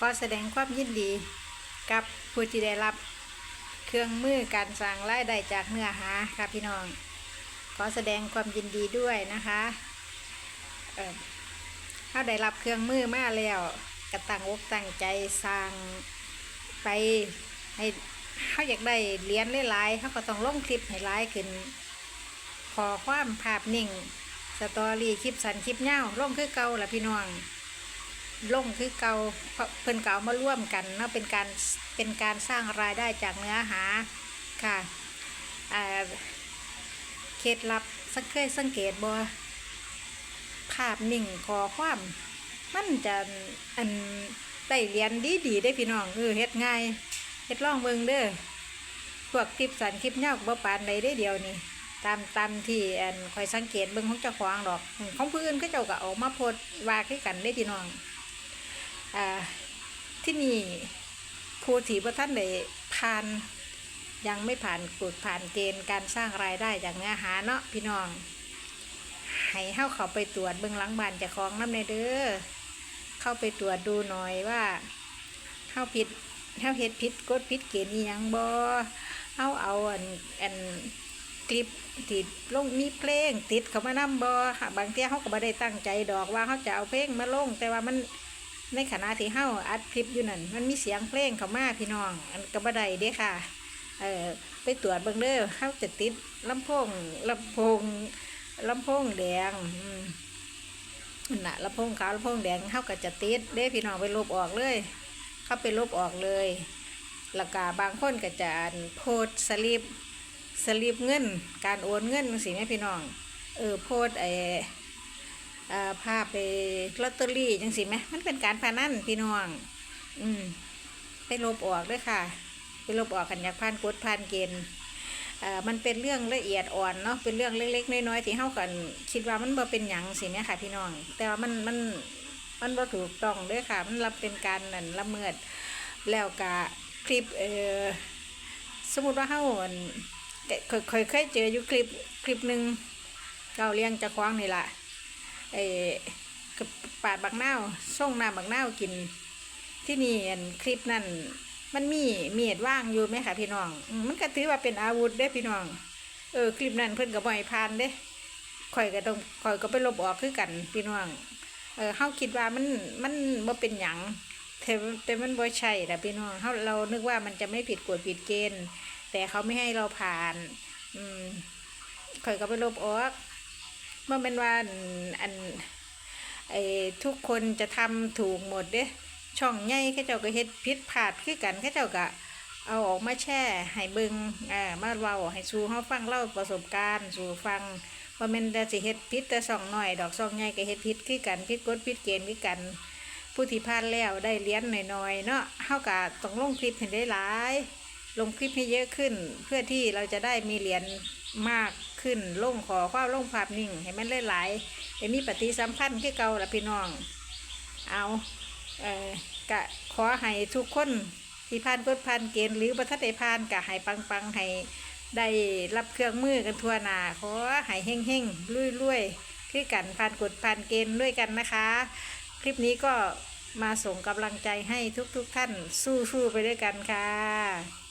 ก็แสดงความยินดีกับผู้ที่ได้รับเครื่องมือการสร้างรายได้จากเนื้อหาค่ะพี่น้อง ขอแสดงความยินดีด้วยนะคะเออเขาได้รับเครื่องมือมาแล้วกระตั้งอกตั้งใจสร้างไปให้เขาอยากได้เหรียญหลายๆเขาก็ต้องลงคลิปให้หลายขึ้น ขอความภาพนิ่ง สตอรี่คลิปสันคลิปเงาลงคือเก่าละพี่น้อง ลงคือเก่าเพิ่นเก่ามาร่วมกันเนาะเป็นการเป็นการสร้างรายได้จากเนื้อหาค่ะอ่าเคล็ดลับสักเคยสังเกตบ่ภาพนิ่งขอความมันจะอันได้เรียนดีดีได้พี่น้องเออเฮ็ดง่ายเฮ็ดล่องเบิ่งเด้อพวกคลิปสันคลิปเงาบ่ปานใดได้เดียวนี่ตามตามที่อันคอยสังเกตเบิ่งของเจ้าของดอก ของผู้อื่นก็เจ้าก็ออกมาโพดว่าคือกันได้พี่น้อง ที่นี่ผู้ที่พระท่านได้ผ่านยังไม่ผ่านกฎผ่านเกณฑ์การสร้างรายได้จากเนื้อหาเนาะพี่น้องให้เข้าเขาไปตรวจเบื้องหลังบ้านจะคของน้ำในเด้อเข้าไปตรวจดูหน่อยว่าเข้าผิดเข้าเฮ็ดผิดกฎผิดเกณฑ์อีหยังบ่เข้าเอาอันอันคลิปติดลงมีเพลงติดเขามานำบ่ค่ะบางเที่ยเขาก็บ่ได้ตั้งใจดอกว่าเขาจะเอาเพลงมาลงแต่ว่ามัน ในขณะที่เฮาอัดคลิปอยู่นั่นมันมีเสียงเพลงเข้ามาพี่น้อง อันก็บ่ได้เด้ค่ะ เออไปตรวจเบิ่งเด้อเฮาจะติดลำโพงลำโพงลำโพงแดงอืมนั่นน่ะลำโพงขาวลำโพงแดงเฮาก็จะติดเด้พี่น้องไปลบออกเลยเข้าไปลบออกเลยแล้วก็บางคนก็จะโพสสลิปสลิปเงิน การโอนเงินจังซี่แม่พี่น้อง เออโพสไอ อ่าภาพไปลอตเตอรี่จังสิไหมมันเป็นการพนันพี่น้อง อืม ไปลบออกด้วยค่ะ ไปลบออกกันอยากผ่านกฎผ่านเกณฑ์อ่ามันเป็นเรื่องละเอียดอ่อนเนาะเป็นเรื่องเล็กๆน้อยๆที่เฮากันคิดว่ามันบ่เป็นหยังสิเนี่ยค่ะ พี่น้อง แต่ว่ามันมันมันบ่ถูกต้องด้วยค่ะ มันรับเป็นการนั่นละเมิดแล้วก็คลิปเออสมมติว่าเฮากันเคยเคยเจออยู่คลิปคลิปหนึ่งเราเลี้ยงจะคว้างนี่ละ ไอ้กับปาดบักนาส่งน้ำบักนากิน ที่นี่นคลิปนั่นมันมีเมียดว่างอยู่ไหมคะพี่น้อง มันก็ถือว่าเป็นอาวุธเด้พี่น้อง เออคลิปนั้นเพิ่อนก็บ่ให้ผ่านเด้ข่อยก็ต้องข่อยก็ไปลบออกคือกันพี่น้อง เออเฮาคิดว่ามันมันบ่เป็นหยังแต่แต่มันบ่ใช่ล่ะพี่น้องเฮาเรานึกว่ามันจะไม่ผิดกฎผิดเกณฑ์ แต่เขาไม่ให้เราผ่าน อืมข่อยก็ไปลบออก เมื่อเป็นว่าอันไอ้ทุกคนจะทำถูกหมดเด้ช่องใหญ่ข้าเจ้าก็เฮ็ดผิดพลาดคือกันข้าเจ้าก็เอาออกมาแช่ให้เบิงอ่ามาเว้าให้สู่เฮาฟังเล่าประสบการณ์สู่ฟังว่แม่นแต่สิเฮ็ดผิดแต่ช่องน้อยดอกช่องใหญ่ก็เฮ็ดผิดคือกันผิดกฎผิดเกณฑ์คือกันผู้ที่ผ่านแล้วได้เหรียญหน่อยๆเนาะเฮาก็ต้องลงคลิปให้ได้หลาย ลงคลิปให้เยอะขึ้น เพื่อที่เราจะได้มีเหรียญ มากขึ้นลงขอความลงภาพนิ่ง ให้มันหลายๆให้มีปฏิสัมพันธ์คือเก่าละพี่น้อง เอาเอ่อกะขอให้ทุกคนที่ผ่านกฎผ่านเกณฑ์หรือประทัดได้ผ่านกะให้ปังๆให้ได้รับเครื่องมือกันทั่วหนาขอให้เฮงๆลุยๆคือกันผ่านกฎผ่านเกณฑ์ด้วยกันนะคะ คลิปนี้ก็มาส่งกำลังใจให้ทุกๆท่านสู้ๆไปด้วยกันค่ะ